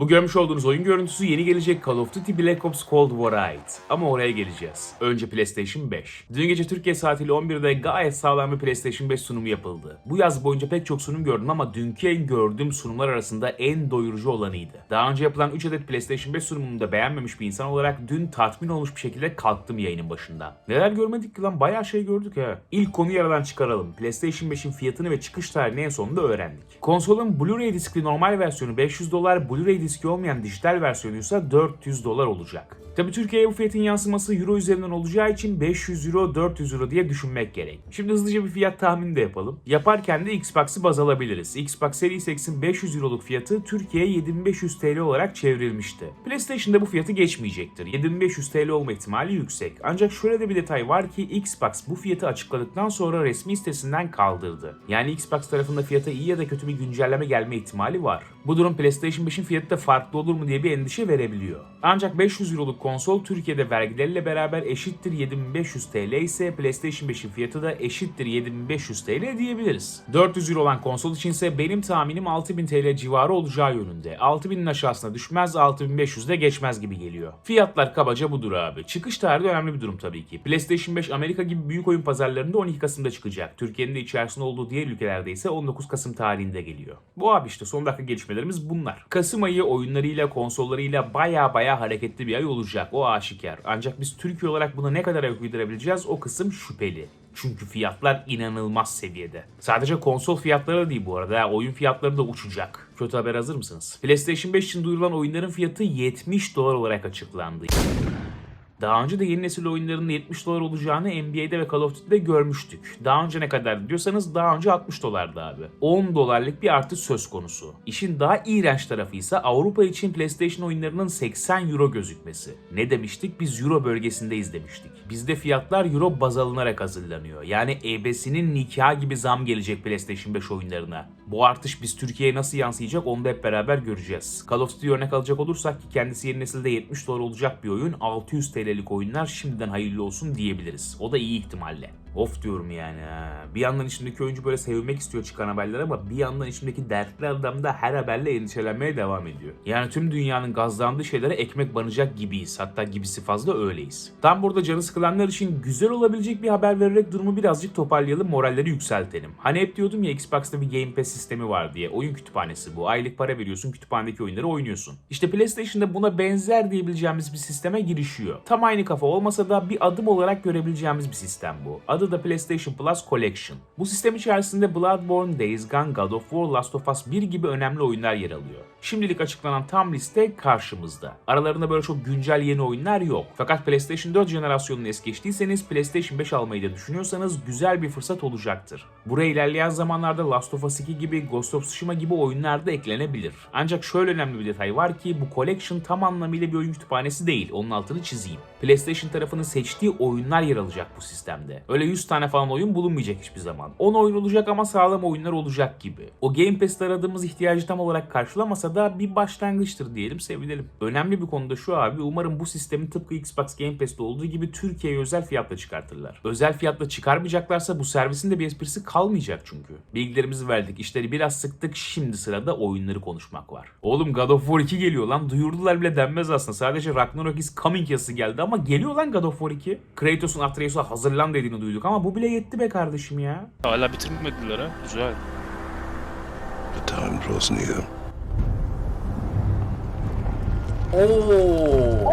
Bu görmüş olduğunuz oyun görüntüsü yeni gelecek Call of Duty Black Ops Cold War'a ait. Ama oraya geleceğiz. Önce PlayStation 5. Dün gece Türkiye saatiyle 11'de gayet sağlam bir PlayStation 5 sunumu yapıldı. Bu yaz boyunca pek çok sunum gördüm ama dünkü en gördüğüm sunumlar arasında en doyurucu olanıydı. Daha önce yapılan 3 adet PlayStation 5 sunumunu da beğenmemiş bir insan olarak dün tatmin olmuş bir şekilde kalktım yayının başında. Neler görmedik ki lan bayağı şey gördük ha. İlk konuyu aradan çıkaralım. PlayStation 5'in fiyatını ve çıkış tarihini en sonunda öğrendik. Konsolun Blu-ray diskli normal versiyonu 500 dolar, Blu-ray diski olmayan dijital versiyonuysa 400 dolar olacak. Tabi Türkiye'ye bu fiyatın yansıması euro üzerinden olacağı için 500 euro 400 euro diye düşünmek gerek. Şimdi hızlıca bir fiyat tahmini de yapalım. Yaparken de Xbox'ı baz alabiliriz. Xbox Series X'in 500 euroluk fiyatı Türkiye'ye 7500 TL olarak çevrilmişti. PlayStation'da bu fiyatı geçmeyecektir. 7500 TL olma ihtimali yüksek. Ancak şöyle de bir detay var ki Xbox bu fiyatı açıkladıktan sonra resmi sitesinden kaldırdı. Yani Xbox tarafında fiyata iyi ya da kötü bir güncelleme gelme ihtimali var. Bu durum PlayStation 5'in fiyatı da farklı olur mu diye bir endişe verebiliyor. Ancak 500 euroluk konsol Türkiye'de vergileriyle beraber eşittir 7500 TL ise PlayStation 5'in fiyatı da eşittir 7500 TL diyebiliriz. 400 euro olan konsol için ise benim tahminim 6000 TL civarı olacağı yönünde. 6000'in aşağısına düşmez 6500 de geçmez gibi geliyor. Fiyatlar kabaca budur abi. Çıkış tarihi önemli bir durum tabii ki. PlayStation 5 Amerika gibi büyük oyun pazarlarında 12 Kasım'da çıkacak. Türkiye'nin de içerisinde olduğu diğer ülkelerde ise 19 Kasım tarihinde geliyor. Bu abi işte son dakika gelişmelerimiz bunlar. Kasım ayı oyunlarıyla, konsollarıyla baya baya hareketli bir ay olacak. O aşikar. Ancak biz Türkiye olarak buna ne kadar ayak uydurabileceğiz o kısım şüpheli. Çünkü fiyatlar inanılmaz seviyede. Sadece konsol fiyatları da değil bu arada. Oyun fiyatları da uçacak. Kötü haber hazır mısınız? PlayStation 5 için duyurulan oyunların fiyatı 70 dolar olarak açıklandı. Daha önce de yeni nesil oyunların 70 dolar olacağını NBA'de ve Call of Duty'de görmüştük. Daha önce ne kadar diyorsanız daha önce 60 dolardı abi. 10 dolarlık bir artış söz konusu. İşin daha iğrenç tarafı ise Avrupa için PlayStation oyunlarının 80 euro gözükmesi. Ne demiştik? Biz euro bölgesindeyiz demiştik. Bizde fiyatlar euro baz alınarak hazırlanıyor. Yani EBS'inin nikah gibi zam gelecek PlayStation 5 oyunlarına. Bu artış biz Türkiye'ye nasıl yansıyacak onu da hep beraber göreceğiz. Call of Duty örnek alacak olursak ki kendisi yeni nesilde 70 dolar olacak bir oyun 600 TL'lik oyunlar şimdiden hayırlı olsun diyebiliriz. O da iyi ihtimalle. Of diyorum yani. Bir yandan içimdeki oyuncu böyle sevilmek istiyor çıkan haberler ama bir yandan içimdeki dertli adam da her haberle endişelenmeye devam ediyor. Yani tüm dünyanın gazlandığı şeylere ekmek banacak gibiyiz. Hatta gibisi fazla öyleyiz. Tam burada canı sıkılanlar için güzel olabilecek bir haber vererek durumu birazcık toparlayalım, moralleri yükseltelim. Hani hep diyordum ya Xbox'ta bir Game Pass sistemi var diye. Oyun kütüphanesi bu. Aylık para veriyorsun, kütüphanedeki oyunları oynuyorsun. İşte PlayStation'da buna benzer diyebileceğimiz bir sisteme girişiyor. Tam aynı kafa olmasa da bir adım olarak görebileceğimiz bir sistem bu. Adı da PlayStation Plus Collection. Bu sistem içerisinde Bloodborne, Days Gone, God of War, Last of Us 1 gibi önemli oyunlar yer alıyor. Şimdilik açıklanan tam liste karşımızda. Aralarında böyle çok güncel yeni oyunlar yok. Fakat PlayStation 4 jenerasyonunu es geçtiyseniz PlayStation 5 almayı da düşünüyorsanız güzel bir fırsat olacaktır. Buraya ilerleyen zamanlarda Last of Us 2 gibi, Ghost of Tsushima gibi oyunlar da eklenebilir. Ancak şöyle önemli bir detay var ki bu Collection tam anlamıyla bir oyun kütüphanesi değil. Onun altını çizeyim. PlayStation tarafının seçtiği oyunlar yer alacak bu sistemde. Öyle 100 tane falan oyun bulunmayacak hiçbir zaman. 10 oyun olacak ama sağlam oyunlar olacak gibi. O Game Pass'te aradığımız ihtiyacı tam olarak karşılamasa da bir başlangıçtır diyelim sevinelim. Önemli bir konuda şu abi umarım bu sistemi tıpkı Xbox Game Pass'te olduğu gibi Türkiye'ye özel fiyatla çıkartırlar. Özel fiyatla çıkarmayacaklarsa bu servisin de bir esprisi kalmayacak çünkü. Bilgilerimizi verdik, işleri biraz sıktık, şimdi sırada oyunları konuşmak var. Oğlum God of War 2 geliyor lan, duyurdular bile denmez aslında. Sadece Ragnarok is coming yazısı geldi ama geliyor lan God of War 2. Kratos'un Atreus'a hazırlan dediğini duyduk ama bu bile yetti be kardeşim ya. Hala bitirmediler ha. Güzel. The time draws near. Oo.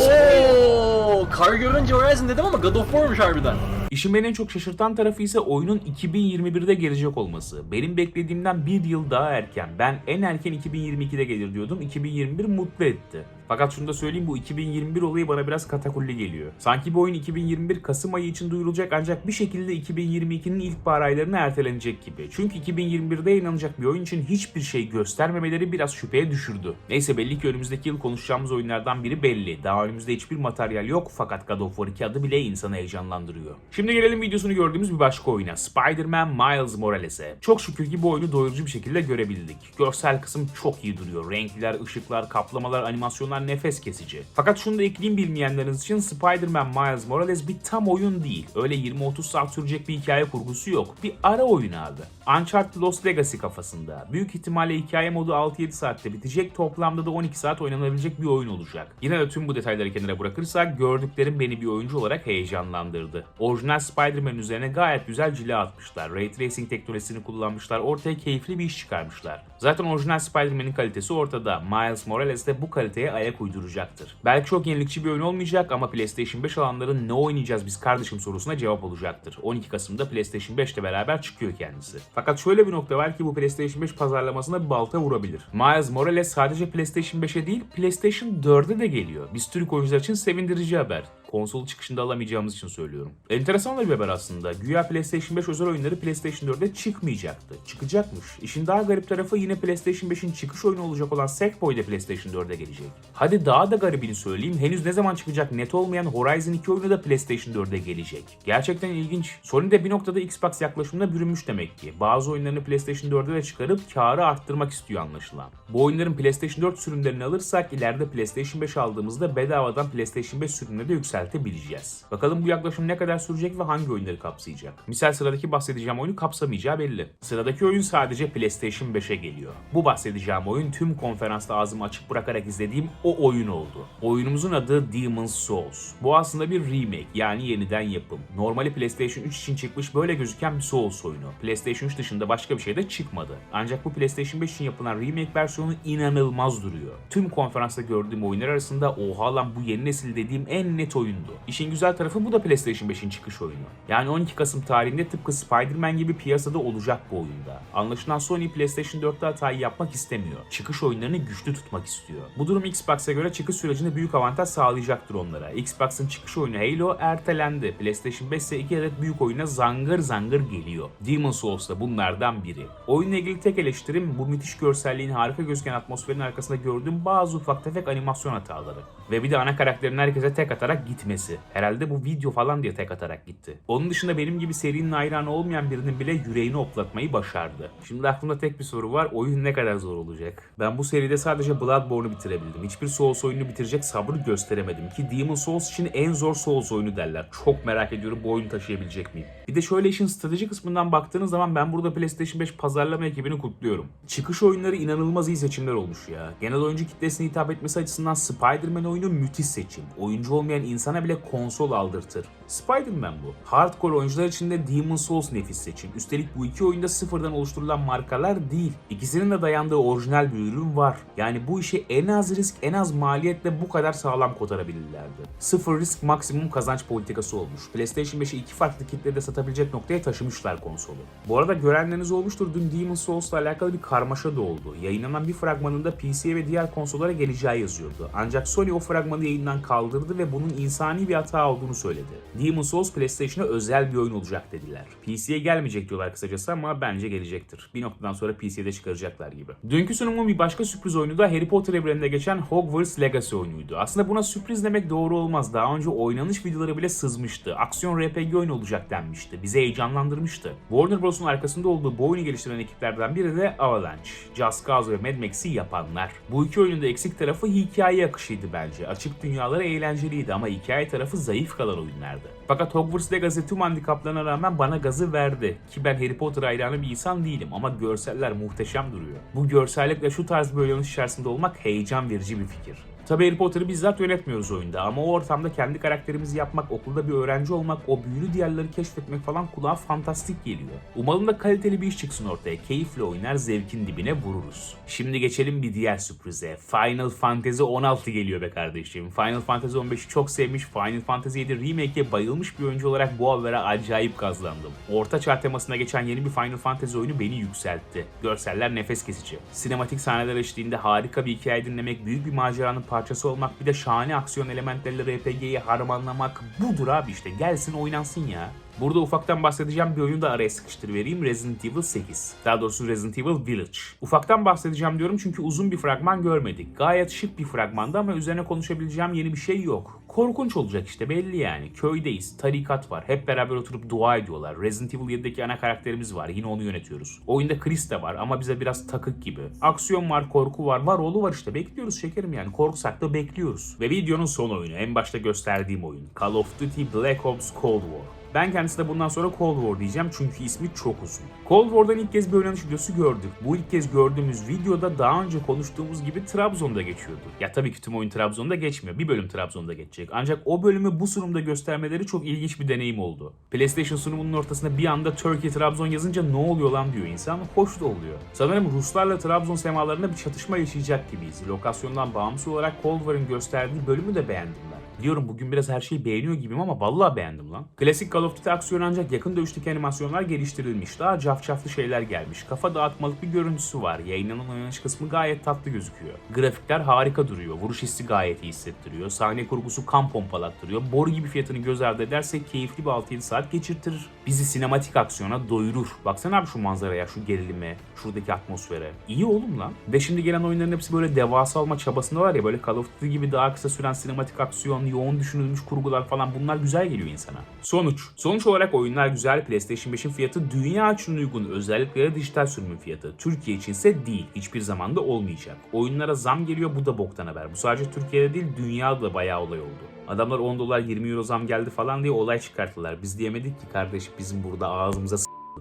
Oo. Kar görünce Horizon dedim ama God of War'muş harbiden. İşin beni en çok şaşırtan tarafı ise oyunun 2021'de gelecek olması. Benim beklediğimden bir yıl daha erken. Ben en erken 2022'de gelir diyordum. 2021 mutlu etti. Fakat şunu da söyleyeyim bu 2021 olayı bana biraz katakulli geliyor. Sanki bu oyun 2021 Kasım ayı için duyurulacak ancak bir şekilde 2022'nin ilkbahar aylarına ertelenecek gibi. Çünkü 2021'de yayınlanacak bir oyun için hiçbir şey göstermemeleri biraz şüpheye düşürdü. Neyse belli ki önümüzdeki yıl konuşacağımız oyunlardan biri belli. Daha önümüzde hiçbir materyal yok fakat God of War 2 adı bile insanı heyecanlandırıyor. Şimdi gelelim videosunu gördüğümüz bir başka oyuna. Spider-Man Miles Morales'e. Çok şükür ki bu oyunu doyurucu bir şekilde görebildik. Görsel kısım çok iyi duruyor. Renkler, ışıklar, kaplamalar, animasyonlar nefes kesici. Fakat şunu da ekleyeyim bilmeyenleriniz için Spider-Man Miles Morales bir tam oyun değil. Öyle 20-30 saat sürecek bir hikaye kurgusu yok. Bir ara oyun abi. Uncharted Lost Legacy kafasında. Büyük ihtimalle hikaye modu 6-7 saatte bitecek. Toplamda da 12 saat oynanabilecek bir oyun olacak. Yine de tüm bu detayları kenara bırakırsak gördüklerim beni bir oyuncu olarak heyecanlandırdı. Orijinal Spider-Man üzerine gayet güzel cila atmışlar. Ray Tracing teknolojisini kullanmışlar. Ortaya keyifli bir iş çıkarmışlar. Zaten orijinal Spider-Man'in kalitesi ortada. Miles Morales de bu kaliteye ayak uyduracaktır. Belki çok yenilikçi bir oyun olmayacak ama PlayStation 5 alanların ne oynayacağız biz kardeşim sorusuna cevap olacaktır. 12 Kasım'da PlayStation 5 ile beraber çıkıyor kendisi. Fakat şöyle bir nokta var ki bu PlayStation 5 pazarlamasına bir balta vurabilir. Miles Morales sadece PlayStation 5'e değil PlayStation 4'e de geliyor. Biz Türk oyuncular için sevindirici haber konsol çıkışında alamayacağımız için söylüyorum. Enteresan bir haber aslında. Güya PlayStation 5 özel oyunları PlayStation 4'e çıkmayacaktı. Çıkacakmış. İşin daha garip tarafı yine PlayStation 5'in çıkış oyunu olacak olan Sackboy da PlayStation 4'e gelecek. Hadi daha da garibini söyleyeyim. Henüz ne zaman çıkacak net olmayan Horizon 2 oyunu da PlayStation 4'e gelecek. Gerçekten ilginç. Sony de bir noktada Xbox yaklaşımına bürünmüş demek ki. Bazı oyunlarını PlayStation 4'e de çıkarıp karı arttırmak istiyor anlaşılan. Bu oyunların PlayStation 4 sürümlerini alırsak ileride PlayStation 5 aldığımızda bedavadan PlayStation 5 sürümüne de yükseltebileceğiz. Bakalım bu yaklaşım ne kadar sürecek ve hangi oyunları kapsayacak? Misal sıradaki bahsedeceğim oyunu kapsamayacağı belli. Sıradaki oyun sadece PlayStation 5'e geliyor. Bu bahsedeceğim oyun tüm konferansta ağzımı açık bırakarak izlediğim o oyun oldu. Oyunumuzun adı Demon's Souls. Bu aslında bir remake yani yeniden yapım. Normali PlayStation 3 için çıkmış böyle gözüken bir Souls oyunu. PlayStation 3 dışında başka bir şey de çıkmadı. Ancak bu PlayStation 5 için yapılan remake versiyonu inanılmaz duruyor. Tüm konferansta gördüğüm oyunlar arasında oha lan bu yeni nesil dediğim en net oyundu. İşin güzel tarafı bu da PlayStation 5'in çıkış oyunu. Yani 12 Kasım tarihinde tıpkı Spider-Man gibi piyasada olacak bu oyunda. Anlaşılan Sony PlayStation 4'te hatayı yapmak istemiyor. Çıkış oyunlarını güçlü tutmak istiyor. Bu durum Xbox'a göre çıkış sürecinde büyük avantaj sağlayacaktır onlara. Xbox'ın çıkış oyunu Halo ertelendi. PlayStation 5 ise iki adet büyük oyuna zangır zangır geliyor. Demon's Souls da bunlardan biri. Oyunla ilgili tek eleştirim bu müthiş görselliğin harika gözüken atmosferin arkasında gördüğüm bazı ufak tefek animasyon hataları. Ve bir de ana karakterin herkese tek atarak gitmesi. Herhalde bu video falan diye tek atarak gitti. Onun dışında benim gibi serinin hayranı olmayan birinin bile yüreğini oplatmayı başardı. Şimdi aklımda tek bir soru var. Oyun ne kadar zor olacak? Ben bu seride sadece Bloodborne'u bitirebildim. Hiçbir Souls oyununu bitirecek sabrı gösteremedim ki Demon's Souls için en zor Souls oyunu derler. Çok merak ediyorum bu oyunu taşıyabilecek miyim? Bir de şöyle işin strateji kısmından baktığınız zaman ben burada PlayStation 5 pazarlama ekibini kutluyorum. Çıkış oyunları inanılmaz iyi seçimler olmuş ya. Genel oyuncu kitlesine hitap etmesi açısından Spider-Man oyunu müthiş seçim. Oyuncu olmayan insana bile konsol aldırtır. Spider-Man bu. Hardcore oyuncular için de Demon's Souls nefis seçim. Üstelik bu iki oyunda sıfırdan oluşturulan markalar değil. İkisinin de dayandığı orijinal bir ürün var. Yani bu işi en az risk, en az maliyetle bu kadar sağlam kotarabilirlerdi. Sıfır risk maksimum kazanç politikası olmuş. PlayStation 5'i iki farklı kitlede satabilecek noktaya taşımışlar konsolu. Bu arada görenleriniz olmuştur. Dün Demon's Souls'la alakalı bir karmaşa da oldu. Yayınlanan bir fragmanında PC'ye ve diğer konsollara geleceği yazıyordu. Ancak Sony o fragmanı yayından kaldırdı ve bunun insani bir hata olduğunu söyledi. Demon's Souls PlayStation'a özel bir oyun olacak dediler. PC'ye gelmeyecek diyorlar kısacası ama bence gelecektir. Bir noktadan sonra PC'de çıkaracaklar gibi. Dünkü sunumun bir başka sürpriz oyunu da Harry Potter evreninde geçen Hogwarts Legacy oyunuydu. Aslında buna sürpriz demek doğru olmaz. Daha önce oynanış videoları bile sızmıştı. Aksiyon RPG oyun olacak denmişti. Bizi heyecanlandırmıştı. Warner Bros'un arkasında olduğu bu oyunu geliştiren ekiplerden biri de Avalanche. Just Cause ve Mad Max'i yapanlar. Bu iki oyunun da eksik tarafı hikaye akışıydı bence. Açık dünyaları eğlenceliydi ama hikaye tarafı zayıf kalan oyunlardı. Fakat Hogwarts Legacy tüm handikaplarına rağmen bana gazı verdi. Ki ben Harry Potter hayranı bir insan değilim ama görseller muhteşem duruyor. Bu görsellikle şu tarz bir oyunun içerisinde olmak heyecan verici bir fikir. Tabi Harry Potter'ı bizzat yönetmiyoruz oyunda ama o ortamda kendi karakterimizi yapmak, okulda bir öğrenci olmak, o büyülü diyarları keşfetmek falan kulağa fantastik geliyor. Umalım da kaliteli bir iş çıksın ortaya. Keyifle oynar, zevkin dibine vururuz. Şimdi geçelim bir diğer sürprize. Final Fantasy 16 geliyor be kardeşim. Final Fantasy 15'i çok sevmiş, Final Fantasy 7 Remake'e bayılmış bir oyuncu olarak bu habere acayip kazlandım. Orta çağ temasına geçen yeni bir Final Fantasy oyunu beni yükseltti. Görseller nefes kesici. Sinematik sahneler eşliğinde harika bir hikaye dinlemek, büyük bir maceranın parçası olmak, bir de şahane aksiyon elementleriyle RPG'yi harmanlamak budur abi işte. Gelsin oynansın ya. Burada ufaktan bahsedeceğim bir oyunu da araya sıkıştır vereyim. Resident Evil 8. Daha doğrusu Resident Evil Village. Ufaktan bahsedeceğim diyorum çünkü uzun bir fragman görmedik. Gayet şık bir fragmandı ama üzerine konuşabileceğim yeni bir şey yok. Korkunç olacak işte belli yani. Köydeyiz, tarikat var. Hep beraber oturup dua ediyorlar. Resident Evil 7'deki ana karakterimiz var. Yine onu yönetiyoruz. Oyunda Chris de var ama bize biraz takık gibi. Aksiyon var, korku var. Var oğlu var işte. Bekliyoruz şekerim yani. Korksak da bekliyoruz. Ve videonun son oyunu. En başta gösterdiğim oyun. Call of Duty Black Ops Cold War. Ben kendisine bundan sonra Cold War diyeceğim çünkü ismi çok uzun. Cold War'dan ilk kez bir oynanış videosu gördük. Bu ilk kez gördüğümüz videoda daha önce konuştuğumuz gibi Trabzon'da geçiyordu. Ya tabii ki tüm oyun Trabzon'da geçmiyor. Bir bölüm Trabzon'da geçecek. Ancak o bölümü bu sunumda göstermeleri çok ilginç bir deneyim oldu. PlayStation sunumunun ortasında bir anda Turkey Trabzon yazınca ne oluyor lan diyor insan. Hoş da oluyor. Sanırım Ruslarla Trabzon semalarında bir çatışma yaşayacak gibiyiz. Lokasyondan bağımsız olarak Cold War'ın gösterdiği bölümü de beğendim ben. Diyorum bugün biraz her şeyi beğeniyor gibiyim ama vallahi beğendim lan. Klasik Call of Duty aksiyon ancak yakın dövüşteki animasyonlar geliştirilmiş. Daha cafcaflı şeyler gelmiş. Kafa dağıtmalık bir görüntüsü var. Yayınlanan oynanış kısmı gayet tatlı gözüküyor. Grafikler harika duruyor. Vuruş hissi gayet iyi hissettiriyor. Sahne kurgusu kan pompalattırıyor. Boru gibi fiyatını göz ardı edersek keyifli bir 6-7 saat geçirtir. Bizi sinematik aksiyona doyurur. Baksana abi şu manzaraya, şu gerilime, şuradaki atmosfere. İyi oğlum lan. Ve şimdi gelen oyunların hepsi böyle devasa olma çabasında var ya böyle Call of Duty gibi daha kısa süren sinematik aksiyon, yoğun düşünülmüş kurgular falan bunlar güzel geliyor insana. Sonuç. Sonuç olarak oyunlar güzel. PlayStation 5'in fiyatı dünya için uygun. Özellikle dijital sürümün fiyatı. Türkiye içinse değil. Hiçbir zaman da olmayacak. Oyunlara zam geliyor bu da boktan haber. Bu sadece Türkiye'de değil dünyada bayağı olay oldu. Adamlar 10 dolar 20 euro zam geldi falan diye olay çıkarttılar. Biz diyemedik ki kardeş bizim burada ağzımıza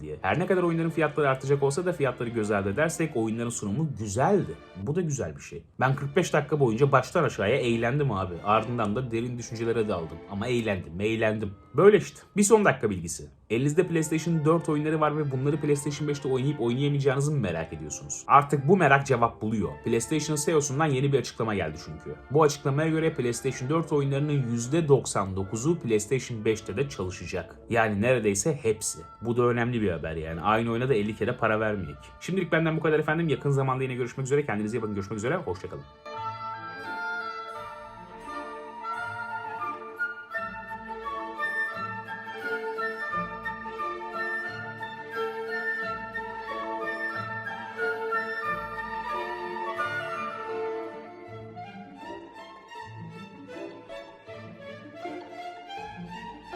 diye. Her ne kadar oyunların fiyatları artacak olsa da fiyatları göz ardı edersek oyunların sunumu güzeldi. Bu da güzel bir şey. Ben 45 dakika boyunca baştan aşağıya eğlendim abi. Ardından da derin düşüncelere daldım. Ama eğlendim, eğlendim. Böyle işte. Bir son dakika bilgisi. Elinizde PlayStation 4 oyunları var ve bunları PlayStation 5'te oynayıp oynayamayacağınızı mı merak ediyorsunuz? Artık bu merak cevap buluyor. PlayStation CEO'sundan yeni bir açıklama geldi çünkü. Bu açıklamaya göre PlayStation 4 oyunlarının %99'u PlayStation 5'te de çalışacak. Yani neredeyse hepsi. Bu da önemli bir haber yani. Aynı oyuna da 50 kere para vermeyecek. Şimdilik benden bu kadar efendim. Yakın zamanda yine görüşmek üzere. Kendinize iyi bakın. Görüşmek üzere. Hoşçakalın.